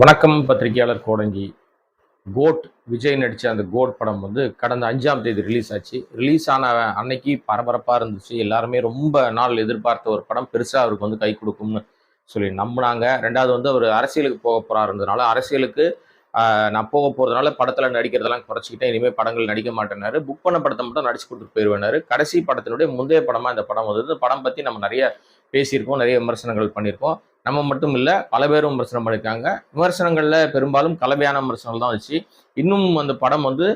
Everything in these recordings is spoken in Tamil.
வணக்கம் பத்திரிகையாளர் கோடங்கி. கோட் விஜய் நடித்த அந்த கோட் படம் வந்து கடந்த அஞ்சாம் தேதி ரிலீஸ் ஆச்சு. ரிலீஸ் ஆன அன்னைக்கு பரபரப்பாக இருந்துச்சு. எல்லாருமே ரொம்ப நாள் எதிர்பார்த்த ஒரு படம். பெருசாக அவருக்கு வந்து கை கொடுக்கும்னு சொல்லி நம்பினாங்க. ரெண்டாவது வந்து அவர் அரசியலுக்கு போக போகிறாருன்றதுனால அரசியலுக்கு நான் போக போகிறதுனால படத்தில் நடிக்கிறதெல்லாம் குறைச்சிக்கிட்டேன். இனிமேல் படங்கள் நடிக்க மாட்டேனாரு புக் பண்ண படத்தை மட்டும் நடிச்சு கொடுத்துட்டு போயிடுவேனாரு கடைசி படத்தினுடைய முந்தைய படமாக இந்த படம் வந்தது. படம் பற்றி நம்ம நிறைய பேசியிருக்கோம் நிறைய விமர்சனங்கள் பண்ணியிருக்கோம் நம்ம மட்டும் இல்லை பல பேரும் விமர்சனம் பண்ணியிருக்காங்க விமர்சனங்களில் பெரும்பாலும் கலவையான விமர்சனங்கள் தான் வச்சு இன்னும் அந்த படம் வந்து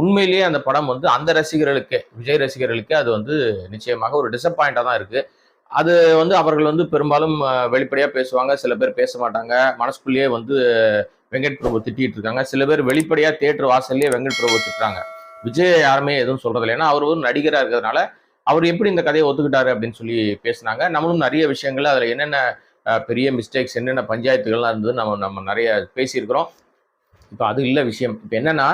உண்மையிலேயே அந்த படம் வந்து அந்த ரசிகர்களுக்கு விஜய் ரசிகர்களுக்கு அது வந்து நிச்சயமாக ஒரு டிசப்பாயிண்டாக தான் இருக்குது அது வந்து அவர்கள் வந்து பெரும்பாலும் வெளிப்படையாக பேசுவாங்க. சில பேர் பேச மாட்டாங்க. மனசுக்குள்ளேயே வந்து வெங்கட் பிரபு திட்டிகிட்டு இருக்காங்க. சில பேர் வெளிப்படையாக தேட்டர் வாசல்லையே வெங்கட் பிரபு திட்டுறாங்க. விஜய் யாருமே எதுவும் சொல்றதில்லை. ஏன்னா அவர் ஒரு நடிகராக இருக்கிறதுனால அவர் எப்படி இந்த கதையை ஒத்துக்கிட்டாரு அப்படின்னு சொல்லி பேசினாங்க. நம்மளும் நிறைய விஷயங்கள் அதில் என்னென்ன பெரிய மிஸ்டேக்ஸ் என்னென்ன பஞ்சாயத்துகள்லாம் இருந்தது நம்ம நம்ம நிறைய பேசியிருக்கிறோம். இப்போ அது இல்லை விஷயம். இப்போ என்னென்னா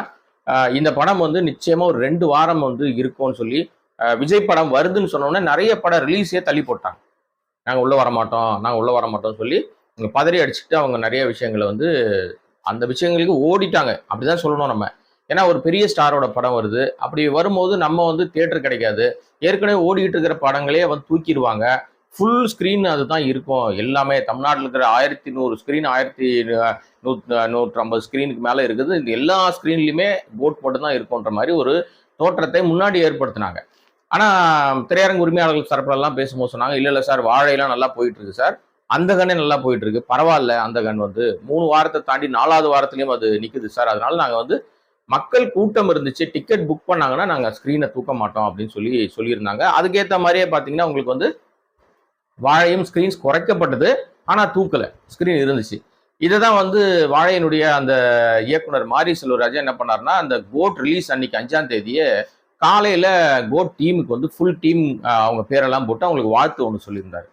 இந்த படம் வந்து நிச்சயமாக ஒரு ரெண்டு வாரம் வந்து இருக்கும்னு சொல்லி விஜய் படம் வருதுன்னு சொன்னோன்னே நிறைய படம் ரிலீஸே தள்ளி போட்டாங்க. நாங்கள் உள்ளே வர மாட்டோம் நாங்கள் உள்ளே வரமாட்டோம்னு சொல்லி இங்கே பதறி அடிச்சுட்டு அவங்க நிறைய விஷயங்களை வந்து அந்த விஷயங்களுக்கு ஓடிட்டாங்க. அப்படிதான் சொல்லணும் நம்ம. ஏன்னா ஒரு பெரிய ஸ்டாரோட படம் வருது. அப்படி வரும்போது நம்ம வந்து தேட்டர் கிடைக்காது. ஏற்கனவே ஓடிக்கிட்டு இருக்கிற படங்களே வந்து தூக்கிடுவாங்க. ஃபுல் ஸ்க்ரீன் அதுதான் இருக்கும். எல்லாமே தமிழ்நாட்டில் இருக்கிற ஆயிரத்தி நூறு ஸ்க்ரீன் ஆயிரத்தி நூத் நூற்றம்பது ஸ்க்ரீனுக்கு மேலே இருக்குது. இந்த எல்லா ஸ்க்ரீன்லையுமே போட் போட்டு தான் இருக்கும்ன்ற மாதிரி ஒரு தோற்றத்தை முன்னாடி ஏற்படுத்தினாங்க. ஆனால் திரையரங்கு உரிமையாளர்கள் தரப்புலலாம் பேசும்போது சொன்னாங்க இல்லை இல்லை சார் வாழையெல்லாம் நல்லா போயிட்டுருக்கு சார். அந்த கண்ணே நல்லா போயிட்டுருக்கு. பரவாயில்ல அந்த கன் வந்து மூணு வாரத்தை தாண்டி நாலாவது வாரத்துலேயும் அது நிற்குது சார். அதனால நாங்கள் வந்து மக்கள் கூட்டம் இருந்துச்சு. டிக்கெட் புக் பண்ணாங்கன்னா நாங்கள் ஸ்க்ரீனை தூக்க மாட்டோம் அப்படின்னு சொல்லி சொல்லியிருந்தாங்க. அதுக்கேற்ற மாதிரியே பார்த்தீங்கன்னா உங்களுக்கு வந்து வாழையும் ஸ்க்ரீன்ஸ் குறைக்கப்பட்டது ஆனால் தூக்கலை. ஸ்க்ரீன் இருந்துச்சு. இதை தான் வந்து வாழையினுடைய அந்த இயக்குனர் மாரி செல்வராஜா என்ன பண்ணாருன்னா அந்த கோட் ரிலீஸ் அன்னைக்கு அஞ்சாம் தேதியே காலையில் கோட் டீமுக்கு வந்து ஃபுல் டீம் அவங்க பேரெல்லாம் போட்டு அவங்களுக்கு வாழ்த்து ஒன்று சொல்லியிருந்தார்.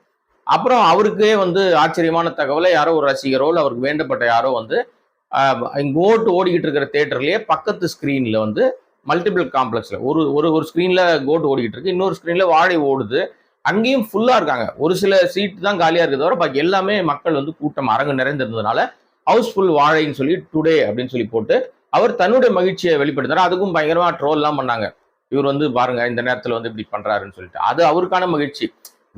அப்புறம் அவருக்கே வந்து ஆச்சரியமான தகவலை யாரோ ஒரு ரசிகரோ இல்லை அவருக்கு வேண்டப்பட்ட யாரோ வந்து கோட் ஓடிக்கிட்டு இருக்கிற தேட்டர்லேயே பக்கத்து ஸ்க்ரீனில் வந்து மல்டிபிள் காம்ப்ளெக்ஸில் ஒரு ஒரு ஒரு ஸ்க்ரீனில் கோட் ஓடிக்கிட்டு இருக்கு இன்னொரு ஸ்க்ரீனில் வாழை ஓடுது. அங்கேயும் ஃபுல்லாக இருக்காங்க. ஒரு சில சீட் தான் காலியாக இருக்கிறத தவிர பாக்கி எல்லாமே மக்கள் வந்து கூட்டம் அரங்கு நிறைந்திருந்ததுனால ஹவுஸ்ஃபுல் வாழைன்னு சொல்லி டுடே அப்படின்னு சொல்லி போட்டு அவர் தன்னுடைய மகிழ்ச்சியை வெளிப்படுத்தினார். அதுக்கும் பயங்கரமாக ட்ரோல்லாம் பண்ணாங்க. இவர் வந்து பாருங்க இந்த நேரத்தில் வந்து இப்படி பண்ணுறாருன்னு சொல்லிட்டு. அது அவருக்கான மகிழ்ச்சி.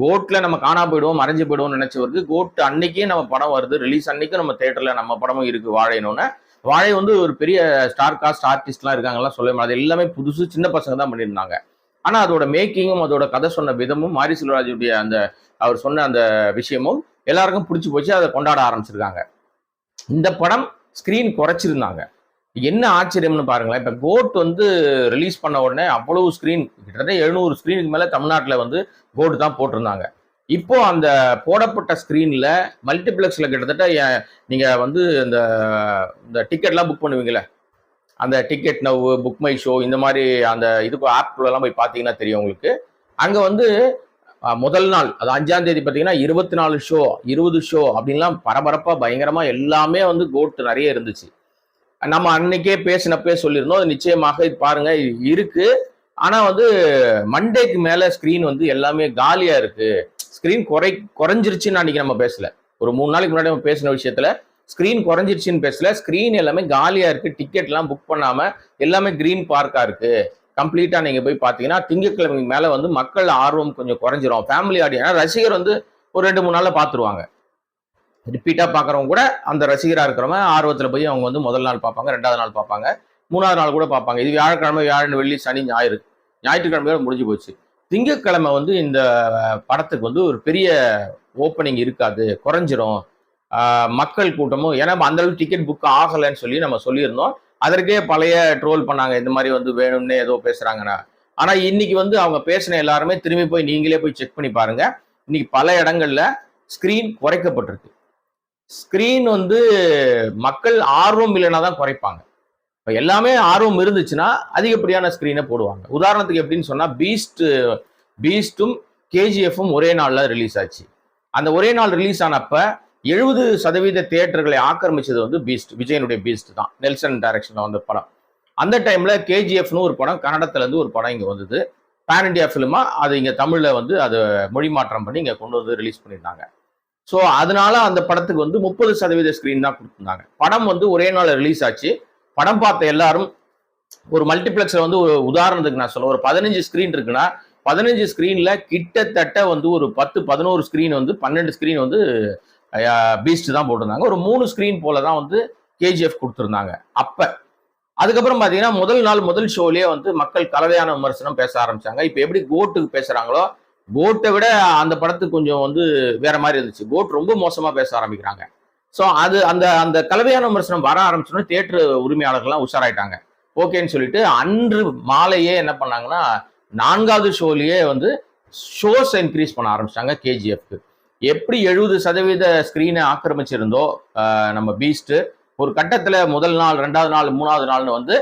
கோட்டில் நம்ம காணா போயிடுவோம் மறைஞ்சு போயிடுவோம்னு நினைச்சவருக்கு கோட் அன்னைக்கே நம்ம படம் வருது. ரிலீஸ் அன்னைக்கும் நம்ம தேட்டரில் நம்ம படமும் இருக்கு வாழைனோன்னு. வாழை வந்து ஒரு பெரிய ஸ்டார் காஸ்ட் ஆர்டிஸ்ட்லாம் இருக்காங்கலாம் சொல்ல முடியாது. எல்லாமே புதுசு சின்ன பசங்க தான் பண்ணியிருந்தாங்க. ஆனா அதோட மேக்கிங்கும் அதோட கதை சொன்ன விதமும் மாரி செல்வராஜுடைய அந்த அவர் சொன்ன அந்த விஷயமும் எல்லாருக்கும் பிடிச்சி போச்சு அதை கொண்டாட ஆரம்பிச்சிருக்காங்க. இந்த படம் ஸ்க்ரீன் குறைச்சிருந்தாங்க. என்ன ஆச்சரியம்னு பாருங்களேன். இப்போ கோட் வந்து ரிலீஸ் பண்ண உடனே அவ்வளவு ஸ்க்ரீன் கிட்டத்தட்ட எழுநூறு ஸ்க்ரீனுக்கு மேலே தமிழ்நாட்டில் வந்து கோட் தான் போட்டிருந்தாங்க. இப்போ அந்த போடப்பட்ட ஸ்க்ரீனில் மல்டிப்ளெக்ஸில் கிட்டத்தட்ட நீங்கள் வந்து இந்த இந்த டிக்கெட்லாம் புக் பண்ணுவீங்களே அந்த ticket now book my show இந்த மாதிரி அந்த இதுக்கு ஆப்லாம் போய் பார்த்தீங்கன்னா தெரியும் உங்களுக்கு. அங்கே வந்து முதல் நாள் அது அஞ்சாம் தேதி பார்த்தீங்கன்னா இருபத்தி நாலு ஷோ இருபது ஷோ அப்படின்லாம் பரபரப்பாக பயங்கரமாக எல்லாமே வந்து கோட் நிறைய இருந்துச்சு. நம்ம அன்னைக்கே பேசினப்பே சொல்லியிருந்தோம். அது நிச்சயமாக இது பாருங்க இருக்கு. ஆனால் வந்து மண்டேக்கு மேலே ஸ்க்ரீன் வந்து எல்லாமே காலியாக இருக்கு. ஸ்க்ரீன் குறை குறைஞ்சிருச்சுன்னு அன்னைக்கு நம்ம பேசல. ஒரு மூணு நாளைக்கு முன்னாடி நம்ம பேசின விஷயத்துல ஸ்கிரீன் குறைஞ்சிருச்சுன்னு பேசல. ஸ்க்ரீன் எல்லாமே காலியா இருக்கு. டிக்கெட் எல்லாம் புக் பண்ணாம எல்லாமே கிரீன் பார்க்கா இருக்கு. கம்ப்ளீட்டா நீங்க போய் பாத்தீங்கன்னா திங்கக்கிழமை மேல வந்து மக்கள் ஆர்வம் கொஞ்சம் குறைஞ்சிரும். ஃபேமிலி ஆடியன்ஸ் ரசிகர் வந்து ஒரு ரெண்டு மூணு நாள்ல பாத்துருவாங்க ரிப்பீட்டா பாக்குறவங்க கூட அந்த ரசிகரா இருக்கிறவங்க ஆர்வத்துல போய் அவங்க வந்து முதல் நாள் பார்ப்பாங்க ரெண்டாவது நாள் பார்ப்பாங்க மூணாவது நாள் கூட பார்ப்பாங்க. இது வியாழக்கிழமை வியாழன் வெள்ளி சனி ஞாயிறு. ஞாயிற்றுக்கிழமையோட முடிஞ்சு போச்சு. திங்கக்கிழமை வந்து இந்த படத்துக்கு வந்து ஒரு பெரிய ஓப்பனிங் இருக்காது. குறைஞ்சிரும். மக்கள் கூட்டமும் ஏன்னா அந்த அளவுக்கு டிக்கெட் புக் ஆகலைன்னு சொல்லி நம்ம சொல்லியிருந்தோம். அதற்கே பழைய ட்ரோல் பண்ணாங்க இந்த மாதிரி வந்து வேணும்னே ஏதோ பேசுறாங்கன்னா. ஆனா இன்னைக்கு வந்து அவங்க பேசின எல்லாருமே திரும்பி போய் நீங்களே போய் செக் பண்ணி பாருங்க. இன்னைக்கு பல இடங்கள்ல ஸ்கிரீன் குறைக்கப்பட்டிருக்கு. ஸ்கிரீன் வந்து மக்கள் ஆர்வம் இல்லைன்னா தான் குறைப்பாங்க. இப்போ எல்லாமே ஆர்வம் இருந்துச்சுன்னா அதிகப்படியான ஸ்க்ரீனை போடுவாங்க. உதாரணத்துக்கு எப்படின்னு சொன்னால் பீஸ்ட் பீஸ்ட்டும் கேஜிஎஃப்பும் ஒரே நாளில் ரிலீஸ் ஆச்சு. அந்த ஒரே நாள் ரிலீஸ் ஆனப்ப எழுபது சதவீத தியேட்டர்களை ஆக்கிரமிச்சது வந்து பீஸ்ட் விஜயனுடைய பீஸ்ட் தான். நெல்சன் டைரக்ஷனில் வந்த படம். அந்த டைமில் கேஜிஎஃப்னு ஒரு படம் கன்னடத்துலேருந்து ஒரு படம் இங்கே வந்தது. பேன் இண்டியா ஃபிலிமா அது இங்கே தமிழில் வந்து அதை மொழி மாற்றம் பண்ணி இங்கே கொண்டு வந்து ரிலீஸ் பண்ணியிருந்தாங்க. ஸோ அதனால அந்த படத்துக்கு வந்து முப்பது சதவீத ஸ்கிரீன் தான் கொடுத்துருந்தாங்க. படம் வந்து ஒரே நாள் ரிலீஸ் ஆச்சு. படம் பார்த்த எல்லாரும் ஒரு மல்டிப்ளெக்ஸில் வந்து ஒரு உதாரணத்துக்கு நான் சொல்ல ஒரு பதினஞ்சு ஸ்க்ரீன் இருக்குன்னா பதினஞ்சு ஸ்க்ரீனில் கிட்டத்தட்ட வந்து ஒரு பத்து பதினோரு ஸ்க்ரீன் வந்து பன்னெண்டு ஸ்க்ரீன் வந்து பீஸ்ட் தான் போட்டிருந்தாங்க. ஒரு மூணு ஸ்க்ரீன் போல தான் வந்து கேஜிஎஃப் கொடுத்துருந்தாங்க. அப்ப அதுக்கப்புறம் பார்த்தீங்கன்னா முதல் நாள் முதல் ஷோலேயே வந்து மக்கள் கலவையான விமர்சனம் பேச ஆரம்பிச்சாங்க. இப்போ எப்படி கோட்டுக்கு பேசுறாங்களோ கோட்டை விட அந்த படத்துக்கு கொஞ்சம் வந்து வேற மாதிரி இருந்துச்சு. கோட் ரொம்ப மோசமாக பேச ஆரம்பிக்கிறாங்க. ஸோ அது அந்த அந்த கலவையான விமர்சனம் வர ஆரம்பிச்சோன்னா தேட்டர் உரிமையாளர்கள்லாம் உஷாராயிட்டாங்க. ஓகேன்னு சொல்லிட்டு அன்று மாலையே என்ன பண்ணாங்கன்னா நான்காவது ஷோலேயே வந்து ஷோஸ் இன்க்ரீஸ் பண்ண ஆரம்பிச்சிட்டாங்க கேஜிஎஃப்க்கு எப்படி எழுபது சதவீத ஸ்க்ரீனை ஆக்கிரமிச்சிருந்தோ நம்ம பீஸ்ட்டு ஒரு கட்டத்தில் முதல் நாள் ரெண்டாவது நாள் மூணாவது நாள்னு வந்து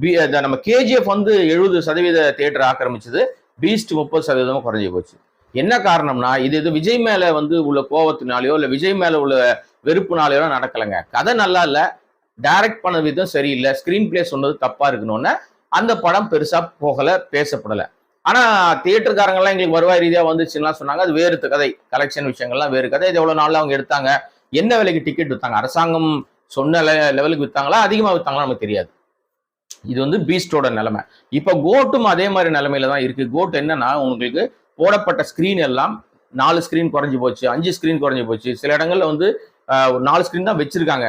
பி- இந்த நம்ம கேஜிஎஃப் வந்து எழுபது சதவீத தியேட்டர் ஆக்கிரமிச்சது பீஸ்ட் முப்பது சதவீதமும் குறைஞ்சி போச்சு. என்ன காரணம்னா இது இது விஜய் மேலே வந்து உள்ள கோவத்தினாலேயோ இல்லை விஜய் மேலே உள்ள வெறுப்புனாலேயோ நடக்கலைங்க. கதை நல்லா இல்லை டைரக்ட் பண்ண விதம் சரியில்லை ஸ்க்ரீன் பிளே சொன்னது தப்பாக இருக்கணும்னு அந்த படம் பெருசா போகல பேசப்படல. ஆனா தியேட்டருக்காரங்கெல்லாம் எங்களுக்கு வருவாய் ரீதியா வந்துச்சுன்னா சொன்னாங்க. அது வேறு கதை கலெக்ஷன் விஷயங்கள்லாம் வேறு கதை. இது எவ்வளவு நாள்ல அவங்க எடுத்தாங்க என்ன விலைக்கு டிக்கெட் வித்தாங்க அரசாங்கம் சொன்ன லெவலுக்கு வித்தாங்களா அதிகமா வித்தாங்களா நமக்கு தெரியாது. இது வந்து பீஸ்டோட நிலைமை. இப்ப கோட்டும் அதே மாதிரி நிலைமையில தான் இருக்கு. கோட் என்னன்னா உங்களுக்கு போடப்பட்ட ஸ்கிரீன் எல்லாம் நாலு ஸ்கிரீன் குறைஞ்சி போச்சு அஞ்சு ஸ்கிரீன் குறைஞ்சி போச்சு. சில இடங்கள்ல வந்து ஒரு நாலு ஸ்கிரீன் தான் வச்சிருக்காங்க.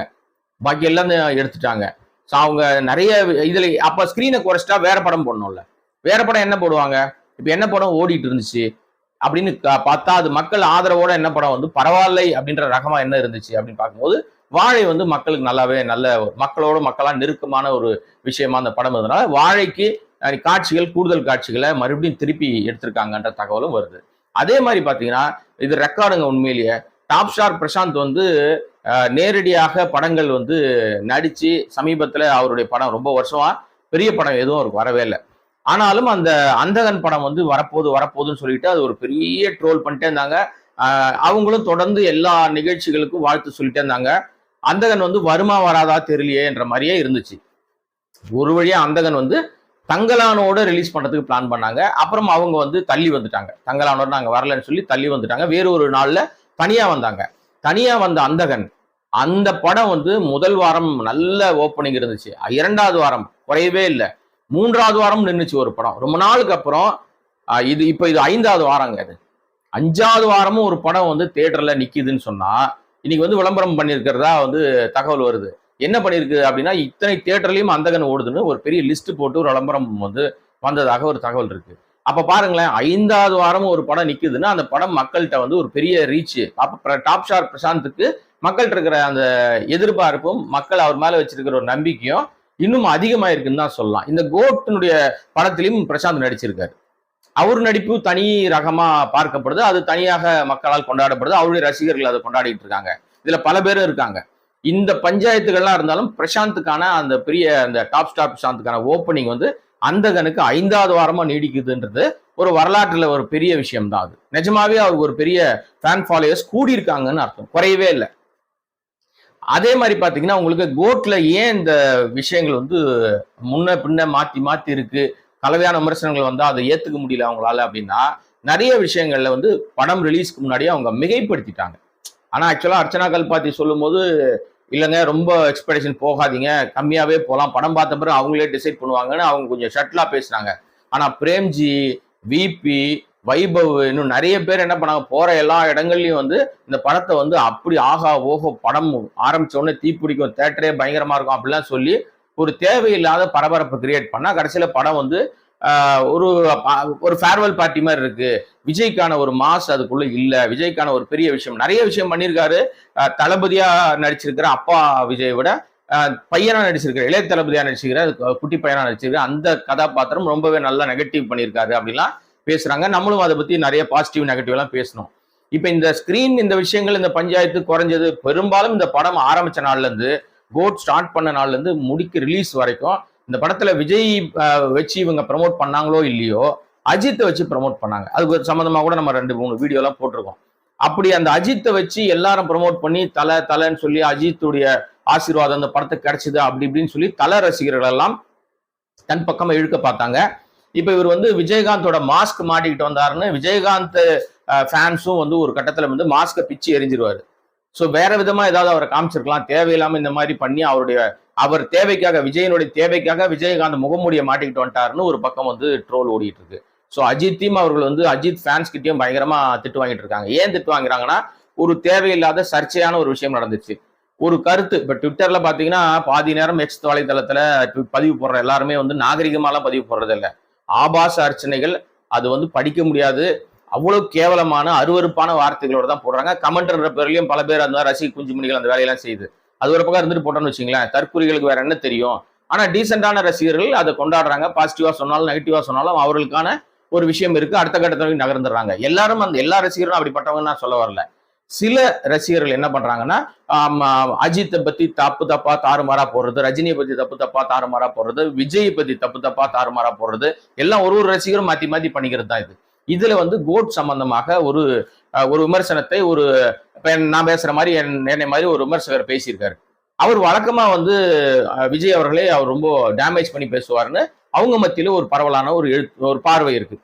பாக்கி எல்லாம் எடுத்துட்டாங்க. ஸோ அவங்க நிறைய இதில் அப்போ ஸ்க்ரீனை குறைச்சிட்டா வேற படம் போடணும்ல. வேற படம் என்ன போடுவாங்க? இப்போ என்ன படம் ஓடிட்டு இருந்துச்சு? அப்படின்னு கா- பார்த்தா அது மக்கள் ஆதரவோட என்ன படம் வந்து பரவாயில்லை அப்படின்ற ரகமாக என்ன இருந்துச்சு அப்படின்னு பார்க்கும்போது வாழை வந்து மக்களுக்கு நல்லாவே நல்ல மக்களோட மக்களா நெருக்கமான ஒரு விஷயமா அந்த படம் இருந்ததுனால வாழைக்கு காட்சிகள் கூடுதல் காட்சிகளை மறுபடியும் திருப்பி எடுத்திருக்காங்கன்ற தகவலும் வருது. அதே மாதிரி பார்த்தீங்கன்னா இது ரெக்கார்டுங்க உண்மையிலேயே. டாப் ஸ்டார் பிரசாந்த் வந்து நேரடியாக படங்கள் வந்து நடித்து சமீபத்தில் அவருடைய படம் ரொம்ப வருஷமா பெரிய படம் எதுவும் அவருக்கு வரவே இல்லை. ஆனாலும் அந்த அந்தகன் படம் வந்து வரப்போகுது வரப்போகுதுன்னு சொல்லிட்டு அது ஒரு பெரிய ட்ரோல் பண்ணிட்டே இருந்தாங்க. அவங்களும் தொடர்ந்து எல்லா நிகழ்ச்சிகளுக்கும் வாழ்த்து சொல்லிட்டே இருந்தாங்க. அந்தகன் வந்து வருமா வராதா தெரியலையேன்ற மாதிரியே இருந்துச்சு. ஒரு வழியாக அந்தகன் வந்து தங்கலானோட ரிலீஸ் பண்ணுறதுக்கு பிளான் பண்ணாங்க. அப்புறம் அவங்க வந்து தள்ளி வந்துட்டாங்க. தங்கலானோட நாங்கள் வரலன்னு சொல்லி தள்ளி வந்துட்டாங்க. வேறு ஒரு நாளில் தனியா வந்தாங்க. தனியா வந்த அந்தகன் அந்த படம் வந்து முதல் வாரம் நல்ல ஓப்பனிங் இருந்துச்சு. இரண்டாவது வாரம் குறையவே இல்லை. மூன்றாவது வாரம் நின்றுச்சு ஒரு படம். ரொம்ப நாளுக்கு அப்புறம் இது இப்போ இது ஐந்தாவது வாரங்க அது அஞ்சாவது வாரமும் ஒரு படம் வந்து தேட்டரில் நிக்குதுன்னு சொன்னா இன்னைக்கு வந்து விளம்பரம் பண்ணியிருக்கிறதா வந்து தகவல் வருது. என்ன பண்ணியிருக்கு அப்படின்னா இத்தனை தேட்டர்லையும் அந்தகன் ஓடுதுன்னு ஒரு பெரிய லிஸ்ட் போட்டு ஒரு விளம்பரம் வந்து வந்ததாக ஒரு தகவல் இருக்குது அப்ப பாருங்களேன் ஐந்தாவது வாரமும் ஒரு படம் நிக்குதுன்னா அந்த படம் மக்கள்கிட்ட வந்து ஒரு பெரிய ரீச் அப்ப டாப் ஸ்டார் பிரசாந்துக்கு மக்கள்கிட்ட இருக்கிற அந்த எதிர்பார்ப்பும் மக்கள் அவர் மேல வச்சிருக்கிற ஒரு நம்பிக்கையும் இன்னும் அதிகமா இருக்குன்னு தான் சொல்லலாம். இந்த கோட்டினுடைய படத்திலையும் பிரசாந்த் நடிச்சிருக்காரு. அவர் நடிப்பு தனி ரகமா பார்க்கப்படுது. அது தனியாக மக்களால் கொண்டாடப்படுது. அவருடைய ரசிகர்கள் அதை கொண்டாடிட்டு இருக்காங்க. இதுல பல பேரும் இருக்காங்க. இந்த பஞ்சாயத்துகள்லாம் இருந்தாலும் பிரசாந்துக்கான அந்த பெரிய அந்த டாப் ஸ்டார் பிரசாந்துக்கான ஓப்பனிங் வந்து அந்தகனுக்கு ஐந்தாவது வாரமா நீடிக்குதுன்றது ஒரு வரலாற்றுல ஒரு பெரிய விஷயம் தான் அது. நிஜமாவே அவருக்கு ஒரு பெரிய ஃபேன் ஃபாலோயர்ஸ் கூடியிருக்காங்கன்னு அர்த்தம். குறையவே இல்லை. அதே மாதிரி பாத்தீங்கன்னா உங்களுக்கு கோட்ல ஏன் இந்த விஷயங்கள் வந்து முன்ன பின்ன மாத்தி மாத்தி இருக்கு? கலவையான விமர்சனங்கள் வந்தால் அதை ஏத்துக்க முடியல அவங்களால அப்படின்னா நிறைய விஷயங்கள்ல வந்து படம் ரிலீஸ்க்கு முன்னாடியே அவங்க மிகைப்படுத்திட்டாங்க. ஆனா ஆக்சுவலா அர்ச்சனா கல்பாத்தி சொல்லும்போது இல்லைங்க ரொம்ப எக்ஸ்பெக்டேஷன் போகாதீங்க. கம்மியாகவே போகலாம் படம் பார்த்த பிறகு அவங்களே டிசைட் பண்ணுவாங்கன்னு அவங்க கொஞ்சம் ஷட்டிலாக பேசுனாங்க. ஆனால் பிரேம்ஜி விபி வைபவ் இன்னும் நிறைய பேர் என்ன பண்ணாங்க போகிற எல்லா இடங்கள்லையும் வந்து இந்த படத்தை வந்து அப்படி ஆகா ஓஹோ படம் ஆரம்பித்தோடனே தீப்பிடிக்கும் தேட்டரே பயங்கரமாக இருக்கும் அப்படிலாம் சொல்லி ஒரு தேவையில்லாத பரபரப்பு கிரியேட் பண்ணால் கடைசியில் படம் வந்து ஒரு ஒரு ஃபேர்வெல் பார்ட்டி மாதிரி இருக்கு. விஜய்க்கான ஒரு மாஸ் அதுக்குள்ள இல்ல. விஜய்க்கான ஒரு பெரிய விஷயம். நிறைய விஷயம் பண்ணியிருக்காரு. தளபதியா நடிச்சிருக்கிற அப்பா விஜய் விட பையனா நடிச்சிருக்கிற இளைய தளபதியா நடிச்சிருக்கிற குட்டி பையனா நடிச்சிருக்கிற அந்த கதாபாத்திரம் ரொம்பவே நல்லா நெகட்டிவ் பண்ணியிருக்காரு அப்படிலாம் பேசுறாங்க. நம்மளும் அதை பத்தி நிறைய பாசிட்டிவ் நெகட்டிவ் எல்லாம் பேசணும். இப்ப இந்த ஸ்கிரீன் இந்த விஷயங்கள் இந்த பஞ்சாயத்து குறைஞ்சது. பெரும்பாலும் இந்த படம் ஆரம்பிச்ச நாள்ல இருந்து கோட் ஸ்டார்ட் பண்ண நாள்ல இருந்து முடிக்க ரிலீஸ் வரைக்கும் இந்த படத்துல விஜய் வச்சு இவங்க ப்ரமோட் பண்ணாங்களோ இல்லையோ அஜித்தை வச்சு ப்ரமோட் பண்ணாங்க. அதுக்கு சம்மந்தமாக கூட நம்ம ரெண்டு மூணு வீடியோலாம் போட்டிருக்கோம். அப்படி அந்த அஜித்தை வச்சு எல்லாரும் ப்ரமோட் பண்ணி தலை தலைன்னு சொல்லி அஜித்துடைய ஆசீர்வாதம் அந்த படத்துக்கு கிடைச்சது அப்படி இப்படின்னு சொல்லி தலை ரசிகர்கள் எல்லாம் தன் பக்கமா இழுக்க பார்த்தாங்க. இப்போ இவர் வந்து விஜயகாந்தோட மாஸ்க் மாட்டிக்கிட்டு வந்தாருன்னு விஜயகாந்த் ஃபேன்ஸும் வந்து ஒரு கட்டத்தில் வந்து மாஸ்கை பிச்சு எரிஞ்சிருவாரு. ஸோ வேற விதமா ஏதாவது அவரை காமிச்சிருக்கலாம். தேவையில்லாமல் இந்த மாதிரி பண்ணி அவருடைய அவர் தேவைக்காக விஜயனுடைய தேவைக்காக விஜயகாந்த் முகமூடியை மாட்டிக்கிட்டு வந்துட்டாருன்னு ஒரு பக்கம் வந்து ட்ரோல் ஓடிட்டு இருக்கு ஸோ அஜித்தையும் அவர்கள் வந்து அஜித் ஃபேன்ஸ் கிட்டையும் பயங்கரமா திட்டு வாங்கிட்டு இருக்காங்க. ஏன் திட்டு வாங்குறாங்கன்னா ஒரு தேவையில்லாத சர்ச்சையான ஒரு விஷயம் நடந்துச்சு. ஒரு கருத்து இப்போ ட்விட்டர்ல பாத்தீங்கன்னா பாதி நேரம் எக்ஸ் வலைதளத்துல ட்வி- பதிவு போடுற எல்லாருமே வந்து நாகரிகமாலாம் பதிவு போடுறதில்ல. ஆபாச அர்ச்சனைகள் அது வந்து படிக்க முடியாது. அவ்வளவு கேவலமான அருவருப்பான வார்த்தைகளோட தான் போடுறாங்க. கமெண்ட்ன்ற பேர்லயும் பல பேர் அந்த ரசிக குஞ்சுமணிகள் அந்த வேலையெல்லாம் செய்யுது அது ஒரு பக்கம் இருந்துட்டு போட்டோம்னு வச்சுங்களேன் தற்குறிகளுக்கு வேற என்ன தெரியும்? ஆனா டீசெண்டான ரசிகர்கள் அதை கொண்டாடுறாங்க. பாசிட்டிவா சொன்னாலும் நெகட்டிவா சொன்னாலும் அவர்களுக்கான ஒரு விஷயம் இருக்கு. அடுத்த கட்டத்தில் நகர்ந்துடுறாங்க. எல்லாரும் அந்த எல்லா ரசிகரும் அப்படிப்பட்டவங்க நான் சொல்ல வரல. சில ரசிகர்கள் என்ன பண்றாங்கன்னா அஜித்தை பத்தி தப்பு தப்பா தாறுமாறா போடுறது ரஜினியை பத்தி தப்பு தப்பா தாறுமாறா போடுறது விஜய் பத்தி தப்பு தப்பா தாறுமாறா போடுறது எல்லாம் ஒரு ஒரு ரசிகரும் மாத்தி மாத்தி பண்ணிக்கிறது தான் இது. இதுல வந்து கோட் சம்பந்தமாக ஒரு ஒரு விமர்சனத்தை ஒரு நான் பேசுற மாதிரி என்- என்னை மாதிரி ஒரு விமர்சகர் பேசியிருக்காரு. அவர் வழக்கமா வந்து விஜய் அவர்களே அவர் ரொம்ப டேமேஜ் பண்ணி பேசுவாருன்னு அவங்க மத்தியில ஒரு பரவலான ஒரு எழுத்து ஒரு பார்வை இருக்கு.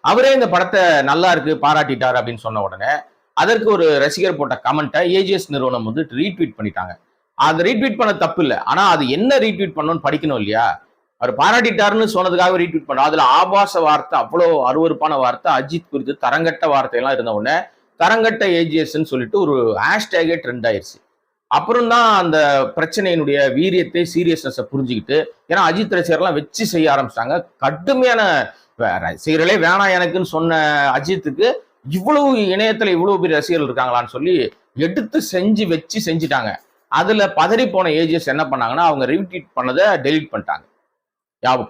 அவரே இந்த படத்தை நல்லா இருக்கு பாராட்டிட்டார் அப்படின்னு சொன்ன உடனே அதற்கு ஒரு ரசிகர் போட்ட கமெண்ட்டை ஏஜிஎஸ் நிறுவனம் வந்து ரீட்வீட் பண்ணிட்டாங்க. அது ரீட்வீட் பண்ண தப்பு இல்லை. ஆனா அது என்ன ரீட்வீட் பண்ணணும்னு படிக்கணும் இல்லையா? அவர் பாராட்டிட்டாருன்னு சொன்னதுக்காக ரீட்வீட் பண்ண அதுல ஆபாச வார்த்தை அவ்வளோ அருவருப்பான வார்த்தை அஜித் குறித்து தரங்கட்ட வார்த்தையெல்லாம் இருந்த உடனே தரங்கட்ட ஏஜிஎஸ்ன்னு சொல்லிட்டு ஒரு ஹேஷ்டேகே ட்ரெண்ட் ஆயிடுச்சு அப்புறம் தான் அந்த பிரச்சனையினுடைய வீரியத்தை சீரியஸ்னஸை புரிஞ்சுக்கிட்டு ஏன்னா அஜித் ரசிகர்லாம் வச்சு செய்ய ஆரம்பிச்சிட்டாங்க. கடுமையான வே- ரசிகர்களே வேணாம் எனக்குன்னு சொன்ன அஜித்துக்கு இவ்வளவு இணையத்துல இவ்வளவு பெரிய ரசிகர்கள் இருக்காங்களான்னு சொல்லி எடுத்து செஞ்சு வச்சு செஞ்சுட்டாங்க. அதுல பதறி போன ஏஜிஎஸ் என்ன பண்ணாங்கன்னா அவங்க ரீட்வீட் பண்ணதை டெலீட் பண்ணிட்டாங்க.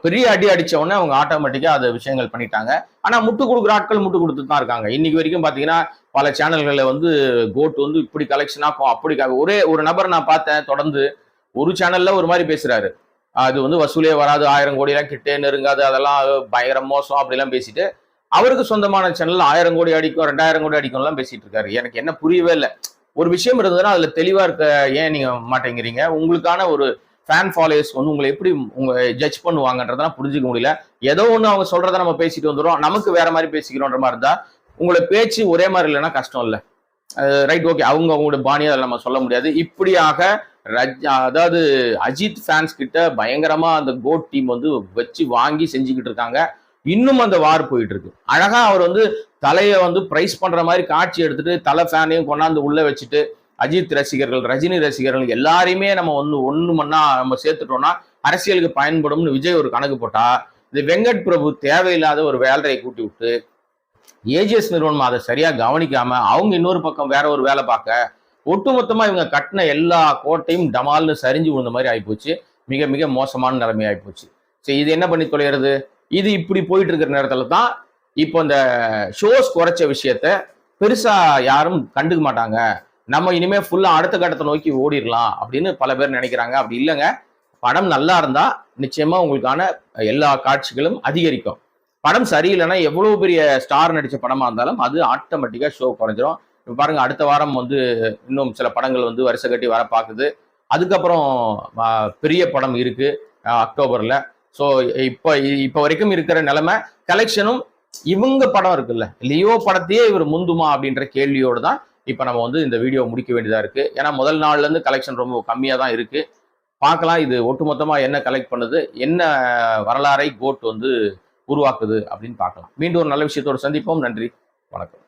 பெரிய அடி அடிச்ச உடனே அவங்க ஆட்டோமேட்டிக்கா அதை விஷயங்கள் பண்ணிட்டாங்க. ஆனா முட்டு கொடுக்குற ஆட்கள் முட்டு கொடுத்துட்டு தான் இருக்காங்க. இன்னைக்கு வரைக்கும் பாத்தீங்கன்னா பல சேனல்களில் வந்து கோட் வந்து இப்படி கலெக்ஷன் அப்படி ஒரே ஒரு நபர் நான் பார்த்தேன் தொடர்ந்து ஒரு சேனல்ல ஒரு மாதிரி பேசுறாரு. அது வந்து வசூலே வராது ஆயிரம் கோடியெல்லாம் கிட்டே நெருங்காது அதெல்லாம் பயங்கர மோசம் அப்படிலாம் பேசிட்டு அவருக்கு சொந்தமான சேனல் ஆயிரம் கோடி அடிக்கும் ரெண்டாயிரம் கோடி அடிக்கும்லாம் பேசிட்டு இருக்காரு. எனக்கு என்ன புரியவே இல்லை. ஒரு விஷயம் இருந்ததுன்னா அதுல தெளிவா இருக்க ஏன் நீங்க மாட்டேங்கிறீங்க? உங்களுக்கான ஒரு ஃபேன் ஃபாலோயர்ஸ் வந்து உங்களை எப்படி உங்க ஜட்ஜ் பண்ணுவாங்கன்றதெல்லாம் புரிஞ்சுக்க முடியல. ஏதோ ஒன்று அவங்க சொல்றதை நம்ம பேசிட்டு வந்துடும் நமக்கு வேற மாதிரி பேசிக்கிறோன்ற மாதிரி இருந்தா உங்களை பேச்சு ஒரே மாதிரி இல்லைன்னா கஷ்டம் இல்லை. ரைட் ஓகே அவங்க அவங்களோட பாணியை அதில் நம்ம சொல்ல முடியாது. இப்படியாக ரஜ் அதாவது அஜித் ஃபேன்ஸ் கிட்ட பயங்கரமா அந்த கோட் டீம் வந்து வச்சு வாங்கி செஞ்சுக்கிட்டு இருக்காங்க. இன்னும் அந்த வார் போயிட்டு இருக்கு. அழகா அவர் வந்து தலையை வந்து பிரைஸ் பண்ற மாதிரி காட்சி எடுத்துட்டு தலை ஃபேனையும் கொண்டாந்து உள்ள வச்சுட்டு அஜித் ரசிகர்கள் ரஜினி ரசிகர்கள் எல்லாரையுமே நம்ம ஒன்று ஒன்று மண்ணா நம்ம சேர்த்துட்டோம்னா அரசியலுக்கு பயன்படும்னு விஜய் ஒரு கணக்கு போட்டா இந்த வெங்கட் பிரபு தேவையில்லாத ஒரு வேலையை கூட்டி விட்டு ஏஜிஎஸ் நிறுவனம் அதை சரியா கவனிக்காம அவங்க இன்னொரு பக்கம் வேற ஒரு வேலை பார்க்க ஒட்டுமொத்தமா இவங்க கட்டின எல்லா கோட்டையும் டமால்னு சரிஞ்சு விழுந்த மாதிரி ஆயிப்போச்சு. மிக மிக மோசமான நிலைமை ஆயிப்போச்சு. சரி இது என்ன பண்ணி தொலைகிறது? இது இப்படி போயிட்டு இருக்கிற நேரத்தில் தான் இப்போ இந்த ஷோஸ் குறைச்ச விஷயத்த பெருசா யாரும் கண்டுக்க மாட்டாங்க. நம்ம இனிமே ஃபுல்லா அடுத்த கட்டத்தை நோக்கி ஓடிடலாம் அப்படின்னு பல பேர் நினைக்கிறாங்க. அப்படி இல்லைங்க. படம் நல்லா இருந்தா நிச்சயமா உங்களுக்கான எல்லா காட்சிகளும் அதிகரிக்கும். படம் சரியில்லைன்னா எவ்வளவு பெரிய ஸ்டார் நடிச்ச படமா இருந்தாலும் அது ஆட்டோமேட்டிக்கா ஷோ குறைஞ்சிரும். இப்போ பாருங்க அடுத்த வாரம் வந்து இன்னும் சில படங்கள் வந்து வரிசை கட்டி வர பார்க்குது. அதுக்கப்புறம் பெரிய படம் இருக்கு அக்டோபர்ல. ஸோ இப்போ இப்போ வரைக்கும் இருக்கிற நிலைமை கலெக்ஷனும் இவங்க படம் இருக்குல்ல லியோ படத்தையே இவர் முந்துமா அப்படின்ற கேள்வியோடு தான் இப்போ நம்ம வந்து இந்த வீடியோ முடிக்க வேண்டியதாக இருக்குது ஏன்னா முதல் நாள்லேருந்து கலெக்ஷன் ரொம்ப கம்மியாக தான் இருக்குது பார்க்கலாம் இது ஒட்டுமொத்தமாக என்ன கலெக்ட் பண்ணுது என்ன வரலாறை கோட் வந்து உருவாக்குது அப்படின்னு பார்க்கலாம். மீண்டும் ஒரு நல்ல விஷயத்தோடு சந்திப்போம். நன்றி. வணக்கம்.